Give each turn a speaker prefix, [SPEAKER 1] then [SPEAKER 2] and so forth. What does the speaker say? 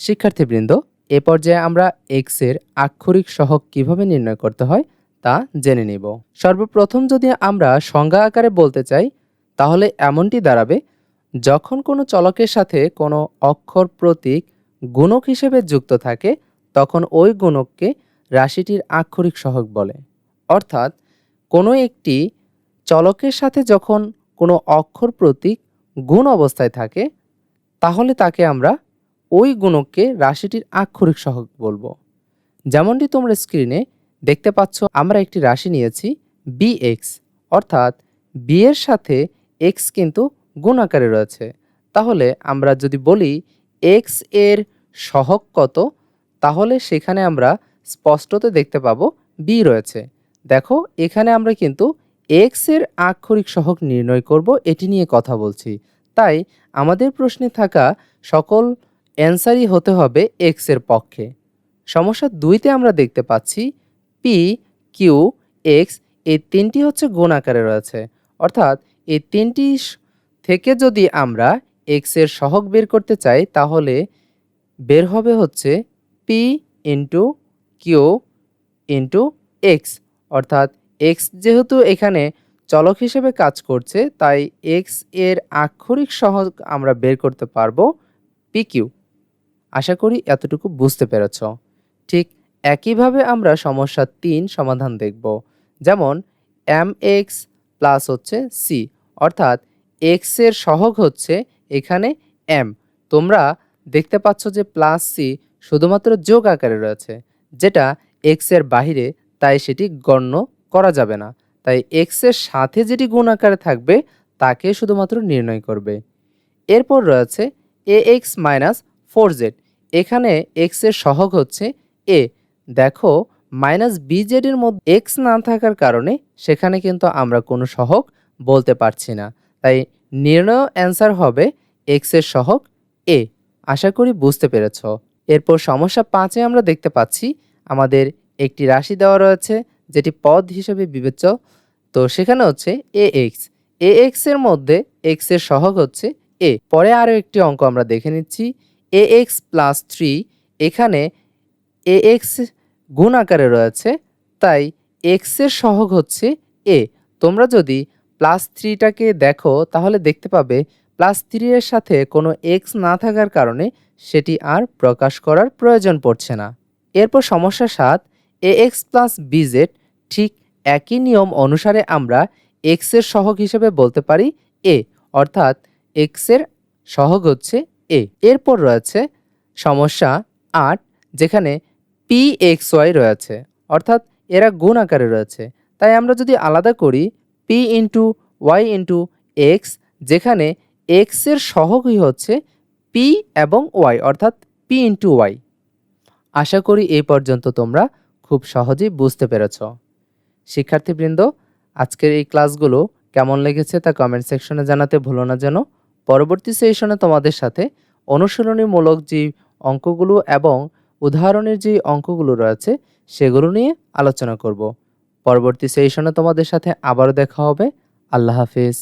[SPEAKER 1] শিক্ষার্থীবৃন্দ, এ পর্যায়ে আমরা এক্সের আক্ষরিক সহগ কীভাবে নির্ণয় করতে হয় তা জেনে নিব। সর্বপ্রথম যদি আমরা সংজ্ঞা আকারে বলতে চাই, তাহলে এমনটি দাঁড়াবে, যখন কোনো চলকের সাথে কোনো অক্ষর প্রতীক গুণক হিসেবে যুক্ত থাকে, তখন ওই গুণককে রাশিটির আক্ষরিক সহগ বলে। অর্থাৎ, কোনো একটি চলকের সাথে যখন কোনো অক্ষর প্রতীক গুণ অবস্থায় থাকে, তাহলে তাকে আমরা ওই গুণককে রাশিটির আক্ষরিক সহগ বলব। যেমনটি তোমরা স্ক্রিনে দেখতে পাচ্ছ, আমরা একটি রাশি নিয়েছি বি এক্স অর্থাৎ বি এর সাথে এক্স কিন্তু গুণ আকারে রয়েছে। তাহলে আমরা যদি বলি এক্সের সহগ কত, তাহলে সেখানে আমরা স্পষ্টতে দেখতে পাবো বি রয়েছে। দেখো, এখানে আমরা কিন্তু এক্সের আক্ষরিক সহগ নির্ণয় করব, এটি নিয়ে কথা বলছি। তাই আমাদের প্রশ্নে থাকা সকল অ্যান্সারই হতে হবে এক্সের পক্ষে। সমস্যা দুইতে আমরা দেখতে পাচ্ছি পি কিউ এক্স এই তিনটি হচ্ছে গুণ আকারে রয়েছে। অর্থাৎ এই তিনটি থেকে যদি আমরা এক্সের বের করতে চাই, তাহলে বের হবে হচ্ছে P into Q into X অর্থাৎ এক্স যেহেতু এখানে চলক হিসেবে কাজ করছে, তাই এক্সের আক্ষরিক সহগ আমরা বের করতে পারব পি কিউ আশা করি এতটুকু বুঝতে পেরেছ। ঠিক একইভাবে আমরা সমস্যা তিন সমাধান দেখব। যেমন এম এক্স প্লাস হচ্ছে সি অর্থাৎ এক্সের সহগ হচ্ছে এখানে এম তোমরা দেখতে পাচ্ছ যে প্লাস সি শুধুমাত্র যোগ আকারে রয়েছে, যেটা এক্সের বাহিরে, তাই সেটি গণ্য করা যাবে না। তাই এক্সের সাথে যেটি গুণ আকারে থাকবে, তাকে শুধুমাত্র নির্ণয় করবে। এরপর রয়েছে A X minus four Z. এখানে এক্সের সহগ হচ্ছে এ দেখো মাইনাস বি জেডের মধ্যে এক্স না থাকার কারণে সেখানে কিন্তু আমরা কোনো সহগ বলতে পারছি না। তাই নির্ণয় অ্যান্সার হবে এক্সের সহগ এ আশা করি বুঝতে পেরেছ। এরপর সমস্যা পাঁচে আমরা দেখতে পাচ্ছি, আমাদের একটি রাশি দেওয়া রয়েছে যেটি পদ হিসেবে বিবেচ্য। তো সেখানে হচ্ছে এ এক্স এ এক্সের মধ্যে এক্সের সহগ হচ্ছে এ পরে আরও একটি অঙ্ক আমরা দেখে নিচ্ছি। এ এক্স প্লাস থ্রি এখানে এ এক্স গুণ আকারে রয়েছে, তাই এক্সের সহগ হচ্ছে এ তোমরা যদি প্লাস থ্রিটাকে দেখো, তাহলে দেখতে পাবে প্লাস থ্রি এর সাথে কোনো এক্স না থাকার কারণে সেটি আর প্রকাশ করার প্রয়োজন পড়ছে না। এরপর সমস্যা সাত এ এক্স প্লাস বিজেড ঠিক একই নিয়ম অনুসারে আমরা এক্সের সহগ হিসেবে বলতে পারি এ অর্থাৎ এক্সের সহগ হচ্ছে এ এরপর রয়েছে সমস্যা আট, যেখানে পি এক্স ওয়াই রয়েছে, অর্থাৎ এরা গুণ আকারে রয়েছে। তাই আমরা যদি আলাদা করি P into Y into X যেখানে এক্সের সহগই হচ্ছে পি এবং ওয়াই অর্থাৎ পি ইন্টু ওয়াই আশা করি এই পর্যন্ত তোমরা খুব সহজেই বুঝতে পেরেছ। শিক্ষার্থীবৃন্দ, আজকের এই ক্লাসগুলো কেমন লেগেছে তা কমেন্ট সেকশনে জানাতে ভুলো না যেন। পরবর্তী সেশনে তোমাদের সাথে অনুশীলনীমূলক যে অঙ্কগুলো এবং উদাহরণের যে অঙ্কগুলো রয়েছে, সেগুলো নিয়ে আলোচনা করব। পরবর্তী সেশনে তোমাদের সাথে আবারও দেখা হবে। আল্লাহ হাফিজ।